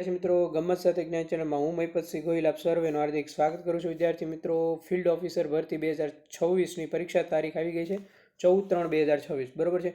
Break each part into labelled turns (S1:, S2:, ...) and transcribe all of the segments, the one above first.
S1: વિદ્યાર્થી મિત્રો ગમત સાથે જ્ઞાન ચેનલમાં હું મહિપતસિંહ ગોહિલ, આપ સર્વેનું હાર્દિક સ્વાગત કરું છું. વિદ્યાર્થી મિત્રો, ફિલ્ડ ઓફિસર ભરતી બે હજાર છવ્વીસની પરીક્ષા તારીખ આવી ગઈ છે, ચૌદ ત્રણ બે હજાર છવ્વીસ. બરોબર છે?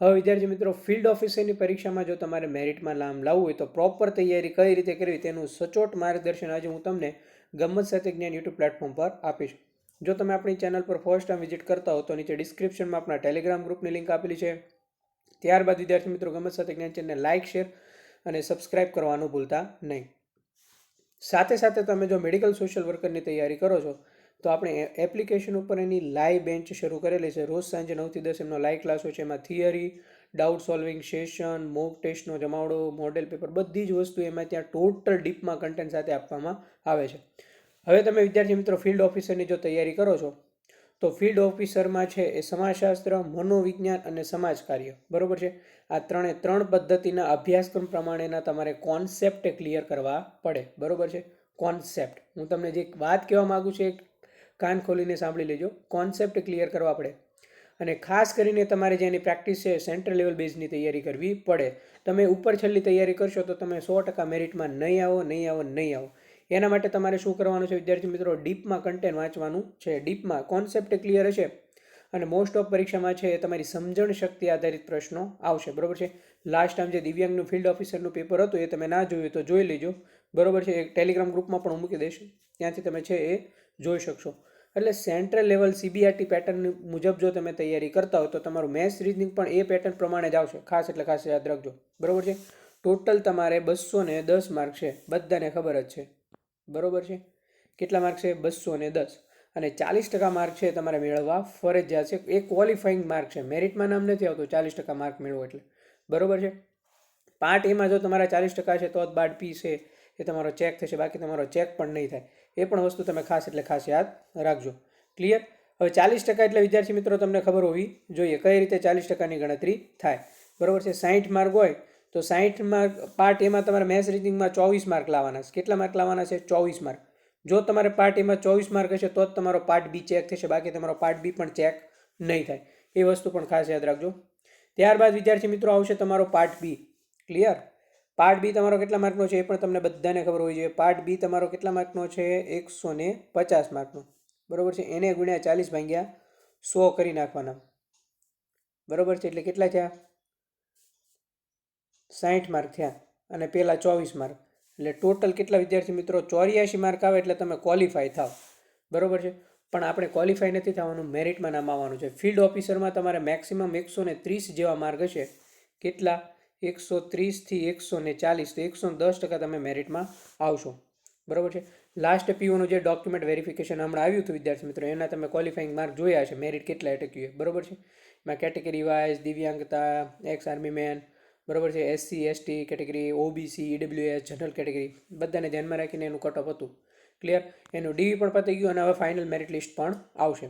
S1: હવે વિદ્યાર્થી મિત્રો, ફિલ્ડ ઓફિસરની પરીક્ષામાં જો તમારે મેરિટમાં નામ લાવવું હોય તો પ્રોપર તૈયારી કઈ રીતે કરવી તેનું સચોટ માર્ગદર્શન આજે હું તમને ગમત સાથે જ્ઞાન યુટ્યુબ પ્લેટફોર્મ પર આપીશ. જો તમે આપણી ચેનલ પર ફર્સ્ટ ટાઈમ વિઝિટ કરતા હો તો નીચે ડિસ્ક્રિપ્શનમાં આપણા ટેલિગ્રામ ગ્રુપની લિંક આપેલી છે. ત્યારબાદ વિદ્યાર્થી મિત્રો ગમત સાથે જ્ઞાન ચેનલને લાઇક શેર અને સબસ્ક્રાઇબ કરવાનું ભૂલતા નહીં. સાથે સાથે તમે જો મેડિકલ સોશિયલ વર્કરની તૈયારી કરો છો, તો આપણે એપ્લિકેશન ઉપર એની લાઈવ બેન્ચ શરૂ કરેલી છે. રોજ સાંજે નવથી દસ એમનો લાઈવ ક્લાસ હોય છે. એમાં theory doubt solving session mock ટેસ્ટનો જમાવડો મોડેલ પેપર બધી જ વસ્તુ એમાં ત્યાં ટોટલ ડીપમાં કન્ટેન્ટ સાથે આપવામાં આવે છે. હવે તમે વિદ્યાર્થી મિત્રો ફિલ્ડ ઓફિસરની જો તૈયારી કરો છો તો ફિલ્ડ ઓફિસરમાં છે એ સમાજશાસ્ત્ર, મનોવિજ્ઞાન અને સમાજ કાર્ય બરાબર છે? આ ત્રણે ત્રણ પદ્ધતિના અભ્યાસક્રમ પ્રમાણેના તમારે કોન્સેપ્ટ ક્લિયર કરવા પડે. બરાબર છે? કોન્સેપ્ટ હું તમને જે વાત કહેવા માગું છું એ કાન ખોલીને સાંભળી લેજો. કોન્સેપ્ટ ક્લિયર કરવા પડે. અને ખાસ કરીને તમારે જેની પ્રેક્ટિસ છે સેન્ટ્રલ લેવલ બેઝની તૈયારી કરવી પડે. તમે ઉપર છેલ્લી તૈયારી કરશો તો તમે સો ટકા મેરિટમાં નહીં આવો નહીં આવો નહીં આવો. એના માટે તમારે શું કરવાનું છે, વિદ્યાર્થી મિત્રો, ડીપમાં કન્ટેન્ટ વાંચવાનું છે. ડીપમાં કોન્સેપ્ટ ક્લિયર હશે અને મોસ્ટ ઓફ પરીક્ષામાં છે એ તમારી સમજણ શક્તિ આધારિત પ્રશ્નો આવશે. બરોબર છે? લાસ્ટ ટાઈમ જે દિવ્યાંગનું ફિલ્ડ ઓફિસરનું પેપર હતું એ તમે ના જોયું તો જોઈ લેજો. બરોબર છે? એક ટેલિગ્રામ ગ્રુપમાં પણ હું મૂકી દઈશ. ત્યાંથી તમે છે એ જોઈ શકશો. એટલે સેન્ટ્રલ લેવલ સીબીઆરટી પેટર્ન મુજબ જો તમે તૈયારી કરતા હો તો તમારું મેથ્સ રીઝનિંગ પણ એ પેટર્ન પ્રમાણે જ આવશે. ખાસ એટલે ખાસ યાદ રાખજો. બરોબર છે? ટોટલ તમારે બસો ને દસ માર્ક છે. બધાને ખબર જ છે. બરોબર છે? કેટલા માર્ક છે? બસો ને દસ. અને ચાલીસ ટકા માર્ક છે તમારે મેળવવા ફરજિયાત છે. એ ક્વોલિફાઈંગ માર્ક છે. મેરિટમાં નામ નથી આવતું. ચાલીસ ટકા માર્ક મેળવો એટલે. બરોબર છે? પાર્ટ એમાં જો તમારા ચાલીસ ટકા છે, તો જ બાદ પી છે. એ તમારો ચેક થશે. બાકી તમારો ચેક પણ નહીં થાય. એ પણ વસ્તુ તમે ખાસ એટલે ખાસ યાદ રાખજો. ક્લિયર હવે ચાલીસ ટકા એટલે વિદ્યાર્થી મિત્રો તમને ખબર હોવી જોઈએ કઈ રીતે ચાલીસ ટકાની ગણતરી થાય. બરોબર છે? સાહીઠ માર્ક હોય તો સાહીઠ માર્ક પાર્ટ એમાં તમારે મેથ્સ રીડિંગમાં ચોવીસ માર્ક લાવવાના છે. કેટલા માર્ક લાવવાના છે? ચોવીસ માર્ક જો તમારે પાર્ટ એમાં ચોવીસ માર્ક હશે, તો જ તમારો પાર્ટ બી ચેક થશે. બાકી તમારો પાર્ટ બી પણ ચેક નહીં થાય. એ વસ્તુ પણ ખાસ યાદ રાખજો. ત્યારબાદ, વિદ્યાર્થી મિત્રો, આવશે તમારો part B clear part B તમારો કેટલા માર્કનો છે? એ પણ તમને બધાને ખબર હોવી જોઈએ. પાર્ટ બી તમારો કેટલા માર્કનો છે? એકસો ને પચાસ માર્કનો બરોબર છે? એને ગુણ્યા ચાલીસ ભાગ્યા સો કરી નાખવાના. બરોબર છે? એટલે કેટલા થયા? સાઠ માર્ક થયા અને પહેલાં ચોવીસ માર્ક. એટલે ટોટલ કેટલા વિદ્યાર્થી મિત્રો? ચોર્યાસી માર્ક આવે એટલે તમે ક્વોલિફાય થાવ. બરોબર છે? પણ આપણે ક્વોલિફાય નથી થવાનું મેરિટમાં નામ આવવાનું છે. ફિલ્ડ ઓફિસરમાં તમારે મેક્સિમમ એકસો ને ત્રીસ જેવા માર્ક હશે. કેટલા? એકસો ત્રીસથી એકસો ને ચાલીસ. તો એકસો દસ ટકા તમે મેરિટમાં આવશો. બરોબર છે? લાસ્ટ પીઓનું જે ડોક્યુમેન્ટ વેરિફિકેશન હમણાં આવ્યું હતું વિદ્યાર્થી મિત્રો, એના તમે ક્વોલિફાઈંગ માર્ક જોયા છે મેરિટ કેટલા અટક્યું બરોબર છે? એમાં કેટેગરી વાઇઝ દિવ્યાંગતા એક્સ આર્મી મેન બરોબર છે SC ST category OBC EWS general category બધાને ધ્યાનમાં રાખીને એનું કટઅપ હતું. ક્લિયર એનું ડીવી પણ પતી ગયું અને હવે ફાઇનલ મેરિટ લિસ્ટ પણ આવશે.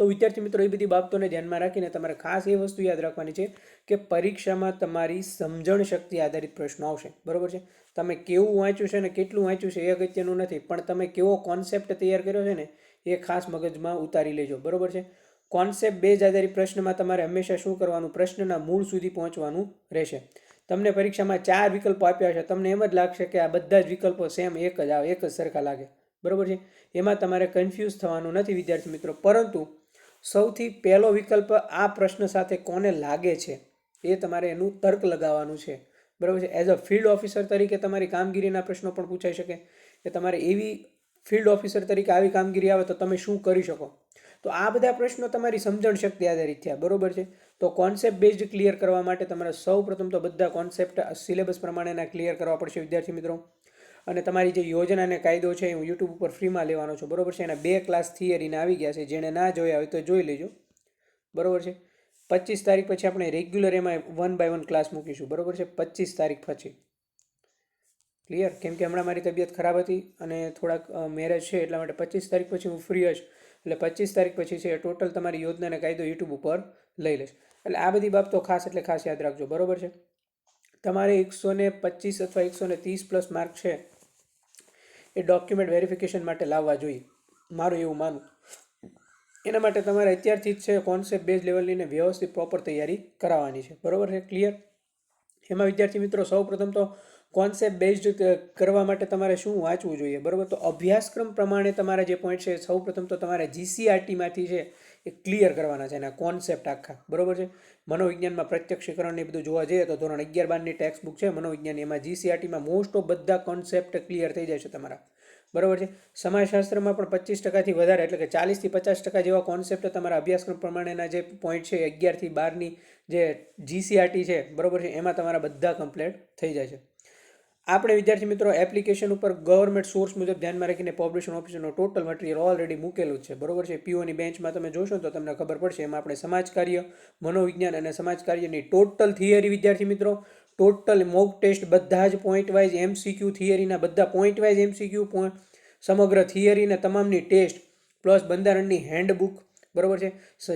S1: તો વિદ્યાર્થી મિત્રો, એ બધી બાબતોને ધ્યાનમાં રાખીને તમારે ખાસ એ વસ્તુ યાદ રાખવાની છે કે પરીક્ષામાં તમારી સમજણ શક્તિ આધારિત પ્રશ્નો આવશે. બરાબર છે? તમે કેવું વાંચ્યું છે ને કેટલું વાંચ્યું છે એ અગત્યનું નથી, પણ તમે કેવો કોન્સેપ્ટ તૈયાર કર્યો છે ને એ ખાસ મગજમાં ઉતારી લેજો. બરાબર છે? કોન્સેપ્ટ બેઝ આધારિત પ્રશ્નમાં તમારે હંમેશા શું કરવાનું? પ્રશ્નના મૂળ સુધી પહોંચવાનું રહેશે. તમને પરીક્ષામાં ચાર વિકલ્પો આપ્યા છે. તમને એમ જ લાગશે કે આ બધા જ વિકલ્પો સેમ એક જ આવે, એક જ સરખા લાગે. બરાબર છે? એમાં તમારે કન્ફ્યુઝ થવાનું નથી, વિદ્યાર્થી મિત્રો. પરંતુ સૌથી પહેલો વિકલ્પ આ પ્રશ્ન સાથે કોને લાગે છે? એ તમારે એનું તર્ક લગાવવાનું છે. બરાબર છે? એઝ અ ફિલ્ડ ઓફિસર તરીકે તમારી કામગીરીના પ્રશ્નો પણ પૂછાઈ શકે. કે તમારે એવી ફિલ્ડ ઓફિસર તરીકે આવી કામગીરી આવે તો તમે શું કરી શકો? તો આ બધા પ્રશ્નો તમારી સમજણ શક્તિ આધારિત થયા, બરોબર છે? તો કોન્સેપ્ટ બેઝડ ક્લિયર કરવા માટે તમારે સૌ પ્રથમ તો બધા કોન્સેપ્ટ સિલેબસ પ્રમાણેના ક્લિયર કરવા પડશે, વિદ્યાર્થી મિત્રો. અને તમારી જે યોજના અને કાયદો છે હું યુટ્યુબ ઉપર ફ્રીમાં લેવાનો છું, બરોબર છે? એના બે ક્લાસ થિયરીને આવી ગયા છે, જેણે ના જોયા હોય તો જોઈ લેજો. બરોબર છે? પચીસ તારીખ પછી આપણે રેગ્યુલર એમાં વન બાય વન ક્લાસ મૂકીશું, બરોબર છે? પચીસ તારીખ પછી. ક્લિયર કેમ કે હમણાં મારી તબિયત ખરાબ હતી અને થોડાક મેરેજ છે, એટલા માટે પચીસ તારીખ પછી હું ફ્રી હશ એટલે પચીસ તારીખ પછી છે ટોટલ તમારી યોજના અને કાયદો યુટ્યુબ ઉપર લઈ લેશે. એટલે આ બધી બાબતો ખાસ એટલે ખાસ યાદ રાખજો. બરોબર છે? તમારે એકસો ને પચીસ અથવા એકસો ને ત્રીસ પ્લસ માર્ક છે એ ડોક્યુમેન્ટ વેરિફિકેશન માટે લાવવા જોઈએ. મારું એવું માનું એના માટે તમારે અત્યારથી જ છે કોન્સેપ્ટ બેઝ લેવલની ને વ્યવસ્થિત પ્રોપર તૈયારી કરાવવાની છે. બરોબર છે? ક્લિયર એમાં વિદ્યાર્થી મિત્રો સૌ પ્રથમ તો કોન્સેપ્ટ બેઝડ કરવા માટે તમારે શું વાંચવું જોઈએ? બરાબર? તો અભ્યાસક્રમ પ્રમાણે તમારા જે પોઈન્ટ છે સૌ પ્રથમ તો તમારે જીસીઆરટીમાંથી છે, એ ક્લિયર કરવાના છે, એના કોન્સેપ્ટ આખા. બરાબર છે? મનોવિજ્ઞાનમાં પ્રત્યક્ષીકરણ એ બધું જોવા જઈએ તો ધોરણ અગિયાર બારની ટેક્સ્ટ બુક છે, મનોવિજ્ઞાન એમાં જીસીઆરટીમાં મોસ્ટ ઓફ બધા કોન્સેપ્ટ ક્લિયર થઈ જાય છે તમારા. બરાબર છે? સમાજશાસ્ત્રમાં પણ પચીસ ટકાથી વધારે, એટલે કે ચાલીસથી પચાસ ટકા જેવા કોન્સેપ્ટ તમારા અભ્યાસક્રમ પ્રમાણેના જે પોઈન્ટ છે અગિયારથી બારની જે જીસીઆરટી છે, બરાબર છે? એમાં તમારા બધા કમ્પ્લીટ થઈ જાય છે. આપણે વિદ્યાર્થી મિત્રો એપ્લિકેશન ઉપર ગવર્મેન્ટ સોર્સ મુજબ ધ્યાનમાં રાખીને પબ્લિશન ઓફિસરનો ટોટલ મટીરિયલ ઓલરેડી મૂકેલું છે. બરોબર છે? પીઓની બેન્ચમાં તમે જોશો તો તમને ખબર પડશે, એમાં આપણે સમાજ કાર્ય, મનોવિજ્ઞાન અને સમાજ કાર્યની ટોટલ થિયરી વિદ્યાર્થી મિત્રો ટોટલ મોક ટેસ્ટ બધા જ પોઈન્ટ વાઇઝ એમસીક્યુ થિયરીના બધા પોઈન્ટ વાઇઝ એમસીક્યુ પોઈન્ટ સમગ્ર થિયરીને તમામની ટેસ્ટ પ્લસ બંધારણની હેન્ડબુક બરોબર છે?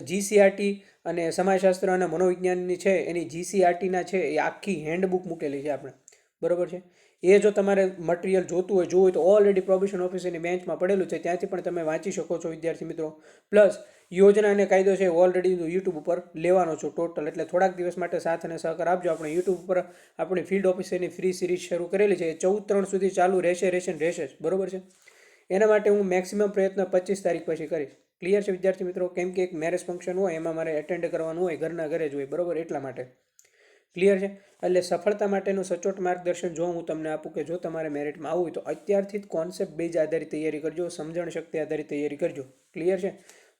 S1: જીસીઆરટી અને સમાજશાસ્ત્ર અને મનોવિજ્ઞાનની છે, એની જીસીઆરટીના છે, એ આખી હેન્ડબુક મૂકેલી છે આપણે. બરોબર છે? એ જો તમારે મટીરિયલ જોતું હોય, જોવું હોય તો ઓલરેડી પ્રોબેશન ઓફિસરની બેન્ચમાં પડેલું છે, ત્યાંથી પણ તમે વાંચી શકો છો, વિદ્યાર્થી મિત્રો. પ્લસ યોજના અને કાયદો છે ઓલરેડી યુટ્યુબ ઉપર લેવાનો છો ટોટલ એટલે થોડાક દિવસ માટે સાથ અને સહકાર આપજો. આપણે યુટ્યુબ ઉપર આપણી ફિલ્ડ ઓફિસરની ફ્રી સિરીઝ શરૂ કરેલી છે. એ ચૌદ ત્રણ સુધી ચાલુ રહેશે રહેશે ને રહેશે બરોબર છે? એના માટે હું મેક્સિમમ પ્રયત્ન પચીસ તારીખ પછી કરીશ. ક્લિયર છે વિદ્યાર્થી મિત્રો? કેમ કે એક મેરેજ ફંક્શન હોય, એમાં મારે એટેન્ડ કરવાનું હોય, ઘરના ઘરે જ હોય. બરોબર? એટલા માટે. ક્લિયર છે? એટલે સફળતા માટેનું સચોટ માર્ગદર્શન જો હું તમને આપું કે જો તમારે મેરિટમાં આવવું હોય તો અત્યારથી જ કોન્સેપ્ટ બેઝ આધારિત તૈયારી કરજો, સમજણ શક્તિ આધારિત તૈયારી કરજો. ક્લિયર છે?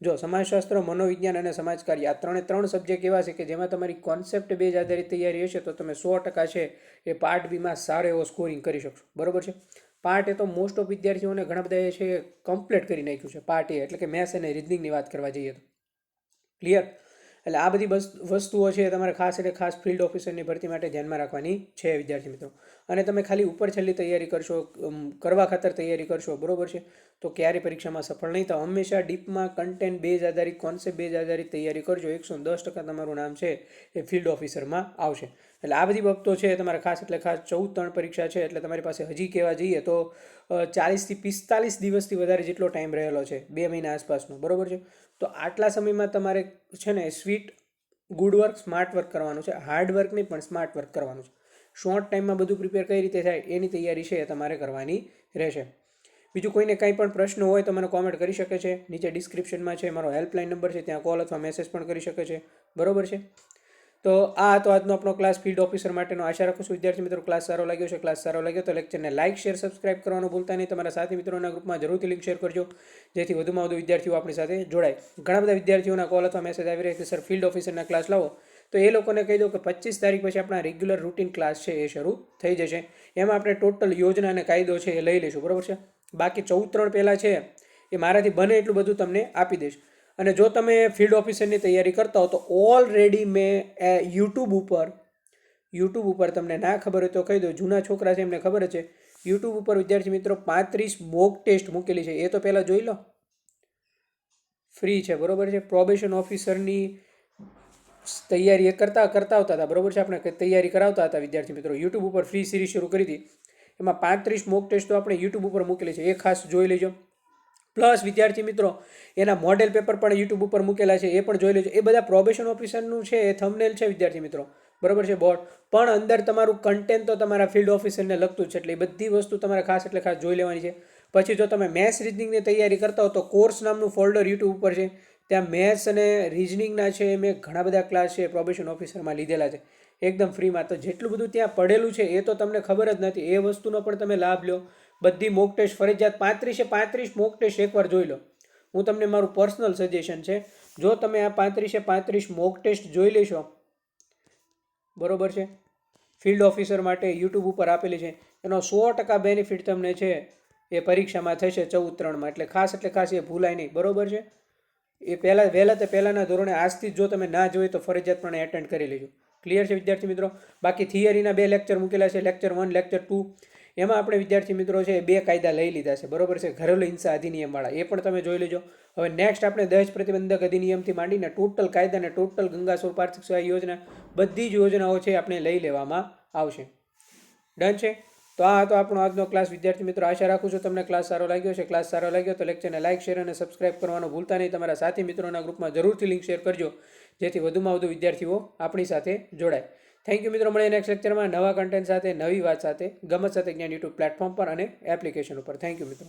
S1: જો સમાજશાસ્ત્ર, મનોવિજ્ઞાન અને સમાજકાર્ય, આ ત્રણે ત્રણ સબ્જેક્ટ એવા છે કે જેમાં તમારી કોન્સેપ્ટ બેઝ આધારિત તૈયારી હશે તો તમે સો ટકા છે એ પાર્ટ બીમાં સારો એવો સ્કોરિંગ કરી શકશો. બરોબર છે? પાર્ટ એ તો મોસ્ટ ઓફ વિદ્યાર્થીઓને ઘણા બધા એ છે કમ્પ્લીટ કરી નાખ્યું છે. પાર્ટ એ, એટલે કે મેથ્સ અને રિઝનિંગની વાત કરવા જઈએ તો. ક્લિયર એટલે આ બધી વસ્તુઓ છે તમારે ખાસ એટલે ખાસ ફિલ્ડ ઓફિસરની ભરતી માટે ધ્યાનમાં રાખવાની છે, વિદ્યાર્થી મિત્રો. અને તમે ખાલી ઉપર છેલ્લી તૈયારી કરશો કરવા ખાતર તૈયારી કરશો, બરોબર છે? તો ક્યારે પરીક્ષામાં સફળ નહીં થાવ. હંમેશા ડીપમાં કન્ટેન્ટ બેઝ આધારિત કોન્સેપ્ટ બેઝ આધારિત તૈયારી કરજો. એકસો દસ ટકા તમારું નામ છે એ ફિલ્ડ ઓફિસરમાં આવશે. એટલે આ બધી બાબતો છે તમારે ખાસ એટલે ખાસ ચૌદ ત્રણ પરીક્ષા છે, એટલે તમારી પાસે હજી કહેવા જઈએ તો ચાલીસથી પિસ્તાલીસ દિવસથી વધારે જેટલો ટાઈમ રહેલો છે, બે મહિના આસપાસનો, બરોબર છે? તો આટલા સમયમાં તમારે છે ને sweet, good work, smart work કરવાનું છે. હાર્ડ વર્ક નહીં, પણ સ્માર્ટ વર્ક કરવાનું છે. શોર્ટ ટાઈમમાં બધું પ્રિપેર કઈ રીતે થાય એની તૈયારી છે એ તમારે કરવાની રહેશે. બીજું કોઈને કંઈ પણ પ્રશ્ન હોય તો મને કોમેન્ટ કરી શકે છે. નીચે ડિસ્ક્રિપ્શનમાં છે, મારો હેલ્પલાઇન નંબર છે, ત્યાં કોલ અથવા મેસેજ પણ કરી શકે છે. બરોબર છે? તો આ હતો આજનો આપણો ક્લાસ ફિલ્ડ ઓફિસર માટેનો. આશા રાખું છું વિદ્યાર્થી મિત્રો ક્લાસ સારો લાગ્યો છે ક્લાસ સારો લાગ્યો તો લેક્ચરને લાઇક શેર સબસ્ક્રાઇબ કરવાનું ભૂલતા નહીં. તમારા સાથી મિત્રોના ગ્રુપમાં જરૂરથી લિંક શેર કરજો. જેથી વધુમાં વધુ વિદ્યાર્થીઓ આપણી સાથે જોડાય. ઘણા બધા વિદ્યાર્થીઓના કોલ અથવા મેસેજ આવી રહ્યા છે. સર ફિલ્ડ ઓફિસરના ક્લાસ લાવો. તો એ લોકોને કહી દો કે પચીસ તારીખ પછી આપણા રેગ્યુલર રૂટીન ક્લાસ છે એ શરૂ થઈ જશે. એમાં આપણે ટોટલ યોજના અને કાયદો છે એ લઈ લઈશું. બરાબર છે? બાકી ચૌદ ત્રણ પહેલાં છે એ મારાથી બને એટલું બધું તમને આપી દઈશ. અને જો તમે ફિલ્ડ ઓફિસરની તૈયારી કરતા હો તો ઓલરેડી મેં યુટ્યુબ ઉપર યુટ્યુબ ઉપર તમને ના ખબર હોય તો કહી દો જૂના છોકરા છે એમને ખબર છે. યુટ્યુબ ઉપર વિદ્યાર્થી મિત્રો પાંત્રીસ મોક ટેસ્ટ મૂકેલી છે. એ તો પહેલાં જોઈ લો. ફ્રી છે, બરોબર છે? પ્રોબેશન ઓફિસરની તૈયારી એ કરતા કરતા આવતા હતા, બરાબર છે? આપણે તૈયારી કરાવતા હતા વિદ્યાર્થી મિત્રો. યુટ્યુબ ઉપર ફ્રી સિરીઝ શરૂ કરી હતી. એમાં પાંત્રીસ મોક ટેસ્ટ આપણે યુટ્યુબ ઉપર મૂકેલી છે. એ ખાસ જોઈ લેજો. પ્લસ વિદ્યાર્થી મિત્રો, એના મોડેલ પેપર પણ યુટ્યુબ ઉપર મૂકેલા છે, એ પણ જોઈ લેજો. એ બધા પ્રોબેશન ઓફિસરનું છે, એ થમનેલ છે વિદ્યાર્થી મિત્રો. બરોબર છે, બોર્ડ. પણ અંદર તમારું કન્ટેન્ટ તો તમારા ફિલ્ડ ઓફિસરને લગતું છે, એટલે એ બધી વસ્તુ તમારે ખાસ એટલે ખાસ જોઈ લેવાની છે. પછી જો તમે મેથ્સ રિઝનિંગની તૈયારી કરતા હો, તો કોર્સ નામનું ફોલ્ડર યુટ્યુબ ઉપર છે. ત્યાં મેથ્સ અને રિઝનિંગના છે મેં ઘણા બધા ક્લાસ છે પ્રોબેશન ઓફિસરમાં લીધેલા છે. એકદમ ફ્રીમાં તો જેટલું બધું ત્યાં પડેલું છે, એ તો તમને ખબર જ નથી. એ વસ્તુનો પણ તમે લાભ લો. બધી મોક ટેસ્ટ ફરજિયાત પાંત્રીસે પાંત્રીસ મોક ટેસ્ટ એકવાર જોઈ લો. હું તમને મારું પર્સનલ સજેશન છે, જો તમે આ પાંત્રીસે પાંત્રીસ મોક ટેસ્ટ જોઈ લેશો, બરોબર છે? ફિલ્ડ ઓફિસર માટે યુટ્યુબ ઉપર આપેલી છે, એનો સો ટકા બેનિફિટ તમને છે, એ પરીક્ષામાં થશે ચૌદ ત્રણમાં, એટલે ખાસ એટલે ખાસ એ ભૂલાય નહીં, બરોબર છે? એ પહેલાં, વહેલા તે પહેલાંના ધોરણે આજથી જ તમે ના જોઈએ તો ફરજિયાતપણે એટેન્ડ કરી લેજો. ક્લિયર છે વિદ્યાર્થી મિત્રો? બાકી થિયરીના બે લેક્ચર મૂકેલા છે લેક્ચર વન લેક્ચર ટુ એમાં આપણે વિદ્યાર્થી મિત્રો છે બે કાયદા લઈ લીધા છે. બરોબર છે? ઘરેલું હિંસા અધિનિયમવાળા. એ પણ તમે જોઈ લેજો. હવે નેક્સ્ટ આપણે દહેજ પ્રતિબંધક અધિનિયમથી માંડીને ટોટલ કાયદા અને ટોટલ ગંગા સોર પાર્થિક સહાય યોજના બધી જ યોજનાઓ છે આપણે લઈ લેવામાં આવશે. ડન છે? તો આ હતો આપણો આજનો ક્લાસ વિદ્યાર્થી મિત્રો, આશા રાખું છું તમને ક્લાસ સારો લાગ્યો છે ક્લાસ સારો લાગ્યો તો લેક્ચરને લાઇક શેર અને સબસ્ક્રાઇબ કરવાનું ભૂલતા નહીં. તમારા સાથી મિત્રોના ગ્રુપમાં જરૂરથી લિંક શેર કરજો. જેથી વધુમાં વધુ વિદ્યાર્થીઓ આપણી સાથે જોડાય. થેન્ક યુ મિત્રો, મળીએ નેક્સ્ટ લેક્ચરમાં નવા કન્ટેન્ટ સાથે, નવી વાત સાથે, ગમત સાથે જ્ઞાન યુટ્યુબ પ્લેટફોર્મ પર અને એપ્લિકેશન ઉપર. થેન્ક યુ મિત્રો.